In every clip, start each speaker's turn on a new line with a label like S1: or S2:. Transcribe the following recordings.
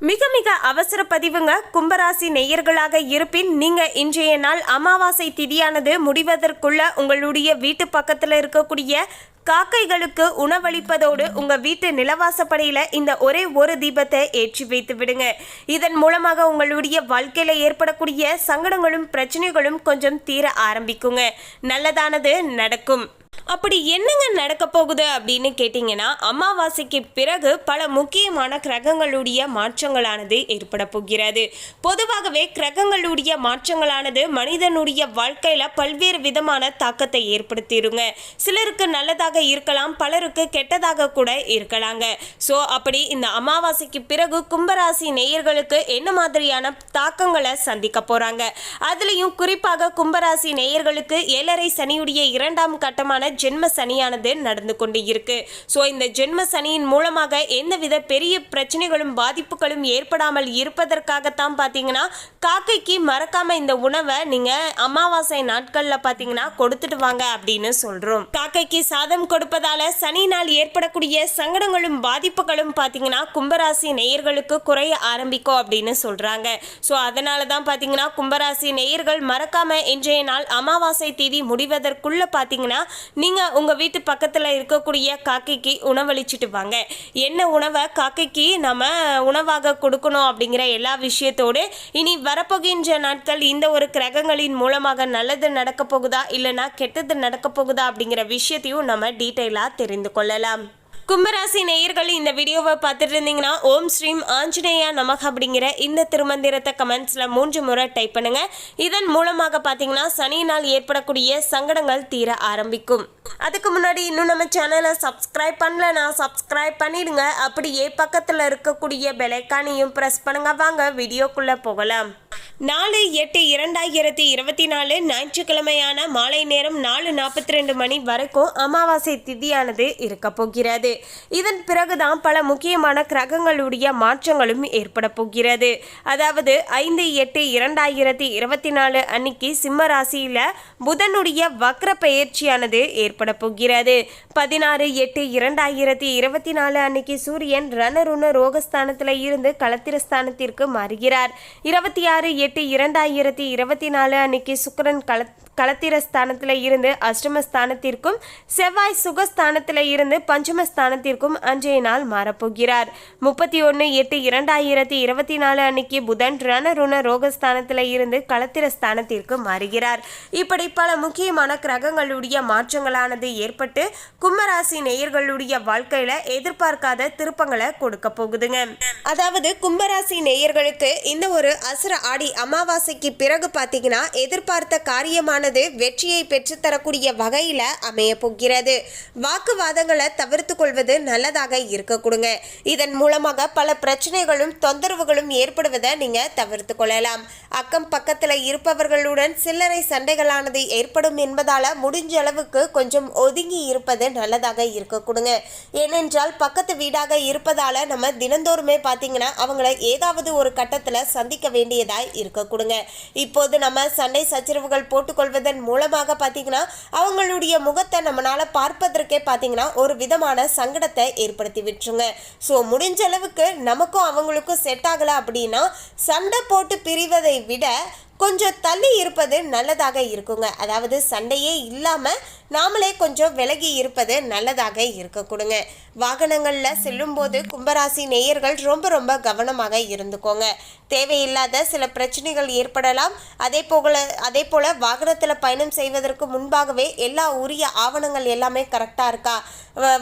S1: மிக மிக அவசர பதிவுங்க. கும்பராசி நேயர்களாக இருப்பின் நீங்க இன்றைய நாள் அமாவாசை திதியானது முடிவதற்குள்ள உங்களுடைய வீட்டு பக்கத்துல இருக்கக்கூடிய காக்கைகளுக்கு உணவளிப்பதோடு உங்க வீட்டு நிலவாசப்படையில இந்த ஒரே ஒரு தீபத்தை ஏற்றி வைத்து விடுங்க. இதன் மூலமாக உங்களுடைய வாழ்க்கையில ஏற்படக்கூடிய சங்கடங்களும் பிரச்சனைகளும் கொஞ்சம் தீர ஆரம்பிக்குங்க. நல்லதானது நடக்கும். அப்படி என்னங்க நடக்க போகுது அப்படின்னு கேட்டிங்கன்னா அமாவாசைக்கு பிறகு பல முக்கியமான கிரகங்களுடைய மாற்றங்களானது ஏற்பட போகிறது. பொதுவாகவே கிரகங்களுடைய மாற்றங்களானது மனிதனுடைய வாழ்க்கையில் பல்வேறு விதமான தாக்கத்தை ஏற்படுத்திடுங்க சிலருக்கு நல்லதாக இருக்கலாம் பலருக்கு கெட்டதாக கூட இருக்கலாங்க. ஸோ அப்படி இந்த அமாவாசைக்கு பிறகு கும்பராசி நேயர்களுக்கு என்ன மாதிரியான தாக்கங்களை சந்திக்க போகிறாங்க அதுலேயும் குறிப்பாக கும்பராசி நேயர்களுக்கு ஏழரை சனியுடைய இரண்டாம் கட்டமான ஜென்ம சனியானது நடந்து கொண்டு இருக்கு ஸோ இந்த ஜென்ம சனியின் மூலமாக எந்தவித பெரிய பிரச்சனைகளும் பாதிப்புகளும் ஏற்படாமல் இருப்பதற்காகத்தான் பார்த்தீங்கன்னா காக்கைக்கு மறக்காம இந்த உணவை நீங்க அமாவாசை நாட்கள்ல பார்த்தீங்கன்னா கொடுத்துட்டு வாங்க அப்படின்னு சொல்றோம். காக்கைக்கு சாதம் கொடுப்பதால சனி நாள் ஏற்படக்கூடிய சங்கடங்களும் பாதிப்புகளும் பார்த்தீங்கன்னா கும்பராசி நேயர்களுக்கு குறைய ஆரம்பிக்கும் அப்படின்னு சொல்றாங்க. ஸோ அதனால தான் பார்த்தீங்கன்னா கும்பராசி நேயர்கள் மறக்காம இன்றைய நாள் அமாவாசை தேதி முடிவதற்குள்ள பார்த்தீங்கன்னா நீங்கள் உங்கள் வீட்டு பக்கத்தில் இருக்கக்கூடிய காக்கைக்கு உணவளிச்சுட்டு வாங்க. என்ன உணவை காக்கைக்கு நம்ம உணவாக கொடுக்கணும் அப்படிங்கிற எல்லா விஷயத்தோடு இனி வரப்போகின்ற நாட்கள் இந்த ஒரு கிரகங்களின் மூலமாக நல்லது நடக்க போகுதா இல்லைன்னா கெட்டது நடக்க போகுதா அப்படிங்கிற விஷயத்தையும் நம்ம டீட்டெயிலாக தெரிந்து கொள்ளலாம். கும்பராசி நேயர்கள் இந்த வீடியோவை பார்த்துட்டு இருந்தீங்கன்னா ஓம் ஸ்ரீம் ஆஞ்சநேயா நமக அப்படிங்கிற இந்த திருமந்திரத்தை கமெண்ட்ஸில் மூன்று முறை டைப் பண்ணுங்க. இதன் மூலமாக பார்த்தீங்கன்னா சனியினால் ஏற்படக்கூடிய சங்கடங்கள் தீர ஆரம்பிக்கும். அதுக்கு முன்னாடி இன்னும் நம்ம சேனலை சப்ஸ்கிரைப் பண்ணலனா சப்ஸ்கிரைப் பண்ணிடுங்க. அப்படியே பக்கத்தில் இருக்கக்கூடிய பெலைக்கானையும் ப்ரெஸ் பண்ணுங்க. வாங்க வீடியோக்குள்ளே போகலாம். நாலு எட்டு இரண்டாயிரத்தி இருபத்தி நாலு ஞாயிற்றுக்கிழமையான மாலை நேரம் நாலு நாற்பத்தி ரெண்டு மணி வரைக்கும் அமாவாசை திதியானது இருக்க போகிறது. இதன் பிறகுதான் பல முக்கியமான கிரகங்களுடைய மாற்றங்களும் ஏற்பட போகிறது. அதாவது ஐந்து எட்டு இரண்டாயிரத்தி இருபத்தி நாலு அன்னைக்கு சிம்ம ராசியில புதனுடைய வக்ர பெயர்ச்சியானது ஏற்பட போகிறது. பதினாறு எட்டு இரண்டாயிரத்தி இருபத்தி நாலு அன்னைக்கு சூரியன் ரணருண ரோகஸ்தானத்தில் இருந்து களத்திரஸ்தானத்திற்கு மாறுகிறார். இருபத்தி ஆறு எட்டு இரண்டாயிரத்தி இருபத்தி நாலு அன்னைக்கு சுக்கிரன் கல களத்திரஸ்தானத்தில் இருந்து அஷ்டமஸ்தானத்திற்கும் செவ்வாய் சுகஸ்தானத்தில் இருந்து பஞ்சமஸ்தானத்திற்கும் அன்றைய நாள் மாறப்போகிறார். முப்பத்தி ஒன்று எட்டு இரண்டாயிரத்தி இருபத்தி நாலு அன்னைக்கு புதன் ரணருண ரோகஸ்தானத்தில் இருந்து களத்திரஸ்தானத்திற்கு மாறுகிறார். இப்படி பல முக்கியமான கிரகங்களுடைய மாற்றங்களானது ஏற்பட்டு கும்பராசி நேயர்களுடைய வாழ்க்கையில எதிர்பார்க்காத திருப்பங்களை கொடுக்க போகுதுங்க. அதாவது கும்பராசி நேயர்களுக்கு இந்த ஒரு அசுர ஆடி அமாவாசைக்கு பிறகு பார்த்தீங்கன்னா எதிர்பார்த்த காரியமான காரியமானது வெற்றியை பெற்றுத்தரக்கூடிய வகையில அமைய போகிறது. வாக்குவாதங்களை தவிர்த்து கொள்வது நல்லதாக இருக்க கொடுங்க. இதன் மூலமாக பல பிரச்சனைகளும் தொந்தரவுகளும் ஏற்படுவதை நீங்க தவிர்த்து கொள்ளலாம். அக்கம் பக்கத்துல இருப்பவர்களுடன் சில்லறை சண்டைகளானது ஏற்படும் என்பதால முடிஞ்ச அளவுக்கு கொஞ்சம் ஒதுங்கி இருப்பது நல்லதாக இருக்க கொடுங்க. ஏனென்றால் பக்கத்து வீடாக இருப்பதால நம்ம தினந்தோறுமே பார்த்தீங்கன்னா அவங்கள ஏதாவது ஒரு கட்டத்தில் சந்திக்க வேண்டியதாக இருக்க கொடுங்க. இப்போது நம்ம சண்டை சச்சரவுகள் போட்டுக்கொள்வதன் மூலமாக பார்த்தீங்கன்னா அவங்களுடைய முகத்தை நம்மளால் பார்ப்பதற்கே பார்த்தீங்கன்னா ஒரு விதமான சங்கடத்தை ஏற்படுத்தி விட்டுருங்க. ஸோ முடிஞ்ச அளவுக்கு நமக்கும் அவங்களுக்கும் செட் ஆகலை அப்படின்னா சண்டை போட்டு பிரிவதை விட கொஞ்சம் தள்ளி இருப்பது நல்லதாக இருக்குங்க. அதாவது சண்டையே இல்லாமல் நாமளே கொஞ்சம் விலகி இருப்பது நல்லதாக இருக்க கொடுங்க வாகனங்களில் செல்லும்போது கும்பராசி நேயர்கள் ரொம்ப ரொம்ப கவனமாக இருந்துக்கோங்க. தேவையில்லாத சில பிரச்சனைகள் ஏற்படலாம். அதே போல அதே போல் வாகனத்தில் பயணம் செய்வதற்கு முன்பாகவே எல்லா உரிய ஆவணங்கள் எல்லாமே கரெக்டாக இருக்கா?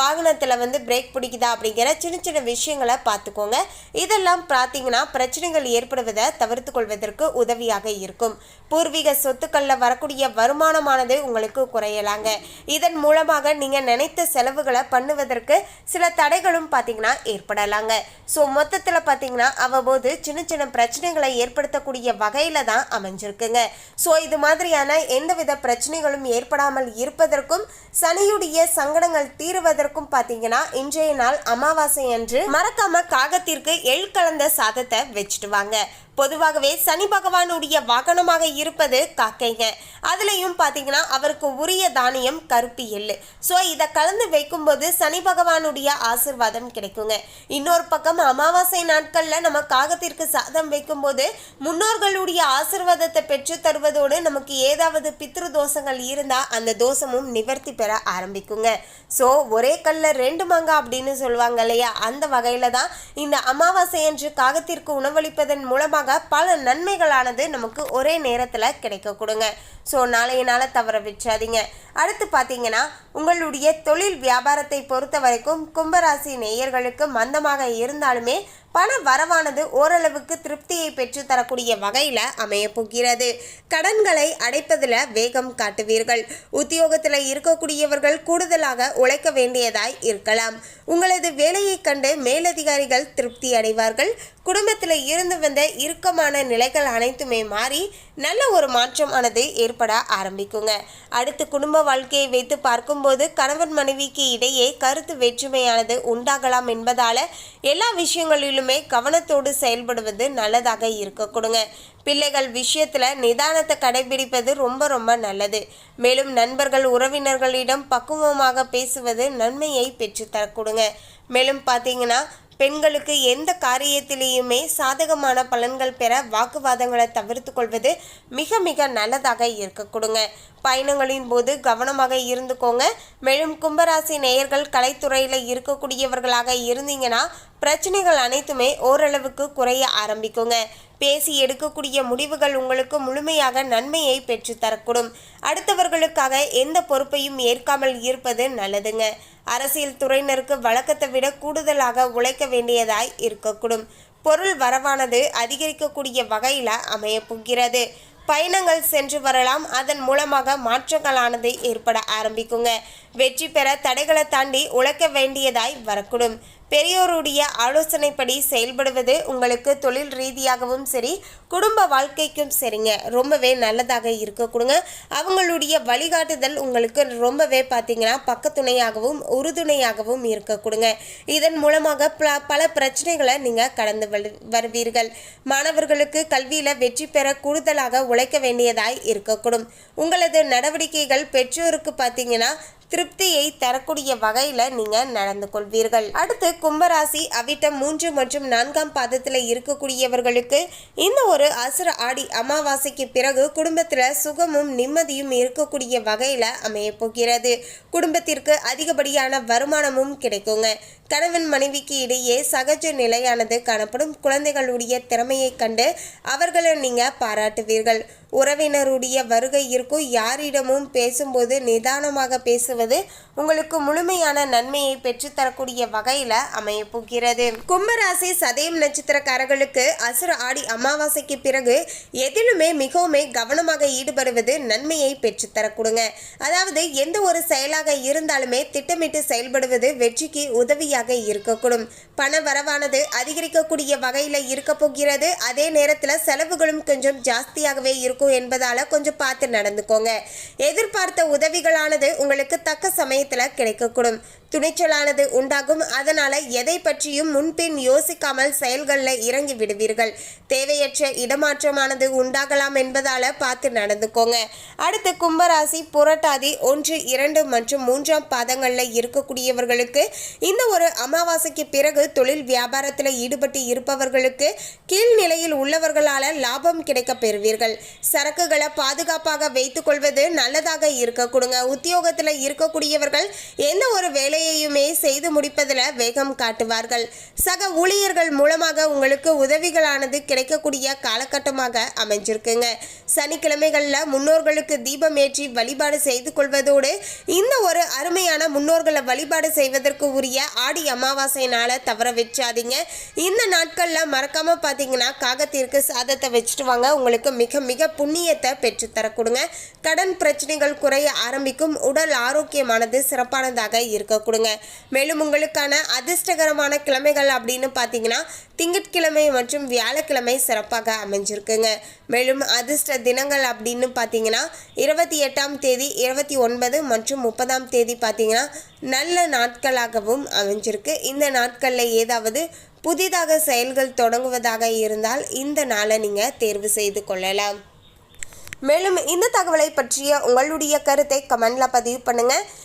S1: வாகனத்தில் வந்து பிரேக் பிடிக்குதா அப்படிங்கிற சின்ன சின்ன விஷயங்களை பார்த்துக்கோங்க. இதெல்லாம் பார்த்தீங்கன்னா பிரச்சனைகள் ஏற்படுவதை தவிர்த்து கொள்வதற்கு உதவியாக இருக்கும். பூர்வீக சொத்துக்களில் வரக்கூடிய வருமானமானது உங்களுக்கு குறையலாங்க. இதன் மூலமாக நீங்கள் நினைத்த செலவுகளை பண்ணுவதற்கு சில தடைகளும் பார்த்தீங்கன்னா ஏற்படலாங்க. ஸோ மொத்தத்தில் பார்த்தீங்கன்னா அவ்வப்போது சின்ன சின்ன பிரச்சனைகளை ஏற்படுத்தக்கூடிய வகையில் தான் அமைஞ்சிருக்குங்க. ஸோ இது மாதிரியான எந்தவித பிரச்சனைகளும் ஏற்படாமல் இருப்பதற்கும் சனியுடைய சங்கடங்கள் தீருவதற்கும் பார்த்தீங்கன்னா இன்றைய நாள் அமாவாசை அன்று மறக்காம காகத்திற்கு எள் கலந்த சாதத்தை வச்சுட்டு வாங்க. பொதுவாகவே சனி பகவானுடைய வாகனமாக இருப்பது காக்கைங்க. அதுலேயும் பார்த்தீங்கன்னா அவருக்கு உரிய தானியம் கருப்பு எள்ளு. ஸோ இதை கலந்து வைக்கும்போது சனி பகவானுடைய ஆசிர்வாதம் கிடைக்குங்க. இன்னொரு பக்கம் அமாவாசை நாட்களில் நம்ம காகத்திற்கு சாதம் வைக்கும்போது முன்னோர்களுடைய ஆசிர்வாதத்தை பெற்று தருவதோடு நமக்கு ஏதாவது பித்ரு தோஷங்கள் இருந்தால் அந்த தோஷமும் நிவர்த்தி பெற ஆரம்பிக்குங்க. ஸோ ஒரே கல்ல ரெண்டு மங்கா அப்படின்னு சொல்லுவாங்க இல்லையா? அந்த வகையில் தான் இந்த அமாவாசை என்று காகத்திற்கு உணவளிப்பதன் மூலமாக பல நன்மைகளானது நமக்கு ஒரே நேரத்தில் கிடைக்க கொடுங்க. ஸோ நாளைய நாளை தவற வச்சாதீங்க அடுத்து பார்த்தீங்கன்னா உங்களுடைய தொழில் வியாபாரத்தை பொறுத்த வரைக்கும் கும்பராசி நேயர்களுக்கு மந்தமாக இருந்தாலுமே பண வரவானது ஓரளவுக்கு திருப்தியை பெற்று தரக்கூடிய வகையில் அமைய போகிறது. கடன்களை அடைப்பதில் வேகம் காட்டுவீர்கள். உத்தியோகத்தில் இருக்கக்கூடியவர்கள் கூடுதலாக உழைக்க வேண்டியதாய் இருக்கலாம். உங்களது வேலையை கண்டு மேலதிகாரிகள் திருப்தி அடைவார்கள். குடும்பத்தில் இருந்து வந்த இறுக்கமான நிலைகள் அனைத்துமே மாறி நல்ல ஒரு மாற்றம் ஆனது ஏற்பட ஆரம்பிக்குங்க. அடுத்து குடும்ப வாழ்க்கையை வைத்து பார்க்கும்போது கணவன் மனைவிக்கு இடையே கருத்து வேற்றுமையானது உண்டாகலாம் என்பதால் எல்லா விஷயங்களிலும் கவனத்தோடு செயல்படுவது நல்லதாக இருக்க கொடுங்க. பிள்ளைகள் விஷயத்தில் நிதானத்தை கடைபிடிப்பது ரொம்ப ரொம்ப நல்லது. மேலும் நண்பர்கள் உறவினர்களிடம் பக்குவமாக பேசுவது நன்மையை பெற்று தரக்கூடுங்க மேலும் பார்த்தீங்கன்னா பெண்களுக்கு எந்த காரியத்திலேயுமே சாதகமான பலன்கள் பெற வாக்குவாதங்களை தவிர்த்து கொள்வது மிக மிக நல்லதாக இருக்க கொடுங்க. பயணங்களின் போது கவனமாக இருந்துக்கோங்க. மேலும் கும்பராசி நேயர்கள் கலைத்துறையில் இருக்கக்கூடியவர்களாக இருந்தீங்கன்னா பிரச்சனைகள் அனைத்துமே ஓரளவுக்கு குறைய ஆரம்பிக்குங்க. பேசி எடுக்கக்கூடிய முடிவுகள் உங்களுக்கு முழுமையாக நன்மையை பெற்று தரக்கூடும். அடுத்தவர்களுக்காக எந்த பொறுப்பையும் ஏற்காமல் இருப்பது நல்லதுங்க. அரசியல் துறையினருக்கு வழக்கத்தை விட கூடுதலாக உழைக்க வேண்டியதாய் இருக்கக்கூடும். பொருள் வரவானது அதிகரிக்கக்கூடிய வகையில் அமையப்போகிறது. பயணங்கள் சென்று வரலாம். அதன் மூலமாக மாற்றங்களானது ஏற்பட ஆரம்பிக்குங்க. வெற்றி பெற தடைகளை தாண்டி உழைக்க வேண்டியதாய் வரக்கூடும். பெரியோருடைய ஆலோசனைப்படி செயல்படுவது உங்களுக்கு தொழில் ரீதியாகவும் சரி குடும்ப வாழ்க்கைக்கும் சரிங்க. ரொம்பவே நல்லதாக இருக்க கொடுங்க. அவங்களுடைய வழிகாட்டுதல் உங்களுக்கு ரொம்பவே பார்த்தீங்கன்னா பக்கத்துணையாகவும் உறுதுணையாகவும் இருக்க கொடுங்க. இதன் மூலமாக பல பல பிரச்சனைகளை நீங்கள் கடந்து வரு- வருவீர்கள். மாணவர்களுக்கு கல்வியில் வெற்றி பெற கூடுதலாக உழைக்க வேண்டியதாய் இருக்கக்கூடும் உங்களது நடவடிக்கைகள் பெற்றோருக்கு பார்த்தீங்கன்னா திருப்தியை தரக்கூடிய வகையில் நீங்கள் நடந்து கொள்வீர்கள். அடுத்து கும்பராசி அவிட்டம் மூன்று மற்றும் நான்காம் பாதத்தில் இருக்கக்கூடியவர்களுக்கு இந்த ஒரு அசுர ஆடி அமாவாசைக்கு பிறகு குடும்பத்தில் சுகமும் நிம்மதியும் இருக்கக்கூடிய வகையில் அமைய போகிறது. குடும்பத்திற்கு அதிகப்படியான வருமானமும் கிடைக்குங்க. கணவன் மனைவிக்கு இடையே சகஜ நிலையானது காணப்படும். குழந்தைகளுடைய திறமையை கண்டு அவர்களை நீங்கள் பாராட்டுவீர்கள். உறவினருடைய வருகை இருக்கும். யாரிடமும் பேசும்போது நிதானமாக பேசுவது உங்களுக்கு முழுமையான நன்மையை பெற்றுத்தரக்கூடிய வகையில் அமைய போகிறது. கும்பராசி சதயம் நட்சத்திரக்காரர்களுக்கு அசுர ஆடி அமாவாசைக்கு பிறகு எதிலுமே மிகவும் கவனமாக ஈடுபடுவது நன்மையை பெற்றுத்தரக்கூடுங்க அதாவது எந்த ஒரு செயலாக இருந்தாலுமே திட்டமிட்டு செயல்படுவது வெற்றிக்கு உதவியாக இருக்கக்கூடும். பண வரவானது அதிகரிக்கக்கூடிய வகையில் இருக்க போகிறது. அதே நேரத்தில் செலவுகளும் கொஞ்சம் ஜாஸ்தியாகவே இருக்கும். என்பதால் கொஞ்சம் பார்த்து நடந்துக்கோங்க. எதிர்பார்த்த உதவிகளானது உங்களுக்கு தக்க சமயத்தில் கிடைக்கக்கூடும். துணிச்சலானது உண்டாகும். அதனால எதை பற்றியும் முன்பின் யோசிக்காமல் செயல்களில் இறங்கி விடுவீர்கள். தேவையற்ற இடமாற்றமானது உண்டாகலாம் என்பதால பார்த்து நடந்துக்கோங்க. அடுத்து கும்பராசி புரட்டாதி ஒன்று இரண்டு மற்றும் மூன்றாம் பாதங்களில் இருக்கக்கூடியவர்களுக்கு இந்த ஒரு அமாவாசைக்கு பிறகு தொழில் வியாபாரத்தில் ஈடுபட்டு இருப்பவர்களுக்கு கீழ்நிலையில் உள்ளவர்களால் லாபம் கிடைக்க பெறுவீர்கள். சரக்குகளை பாதுகாப்பாக வைத்துக்கொள்வது நல்லதாக இருக்க கொடுங்க. உத்தியோகத்தில் இருக்கக்கூடியவர்கள் எந்த ஒரு வேலையையுமே செய்து முடிப்பதில் வேகம் காட்டுவார்கள். சக ஊழியர்கள் மூலமாக உங்களுக்கு உதவிகளானது கிடைக்கக்கூடிய காலகட்டமாக அமைஞ்சிருக்குங்க. சனிக்கிழமைகளில் முன்னோர்களுக்கு தீபம் ஏற்றி வழிபாடு செய்து கொள்வதோடு இந்த ஒரு அருமையான முன்னோர்களை வழிபாடு செய்வதற்கு உரிய ஆடி அமாவாசை நாளை தவற வச்சாதீங்க. இந்த நாட்களில் மறக்காமல் பார்த்தீங்கன்னா காகத்திற்கு சாதத்தை வச்சுட்டு வாங்க. உங்களுக்கு மிக மிக புண்ணியத்தை பெற்றுத்தரக்கூடுங்க கடன் பிரச்சனைகள் குறைய ஆரம்பிக்கும். உடல் ஆரோக்கியமானது சிறப்பானதாக இருக்க கொடுங்க. மேலும் உங்களுக்கான அதிர்ஷ்டகரமான கிழமைகள் அப்படின்னு பார்த்தீங்கன்னா திங்கட்கிழமை மற்றும் வியாழக்கிழமை சிறப்பாக அமைஞ்சிருக்குங்க. மேலும் அதிர்ஷ்ட தினங்கள் அப்படின்னு பார்த்தீங்கன்னா இருபத்தி எட்டாம் தேதி இருபத்தி ஒன்பது மற்றும் முப்பதாம் தேதி பார்த்தீங்கன்னா நல்ல நாட்களாகவும் அமைஞ்சிருக்கு. இந்த நாட்களில் ஏதாவது புதிதாக செயல்கள் தொடங்குவதாக இருந்தால் இந்த நாளை நீங்கள் தேர்வு செய்து கொள்ளலாம். மேலும் இந்த தகவலை பற்றிய உங்களுடைய கருத்தை கமெண்டில் பதிவு பண்ணுங்கள்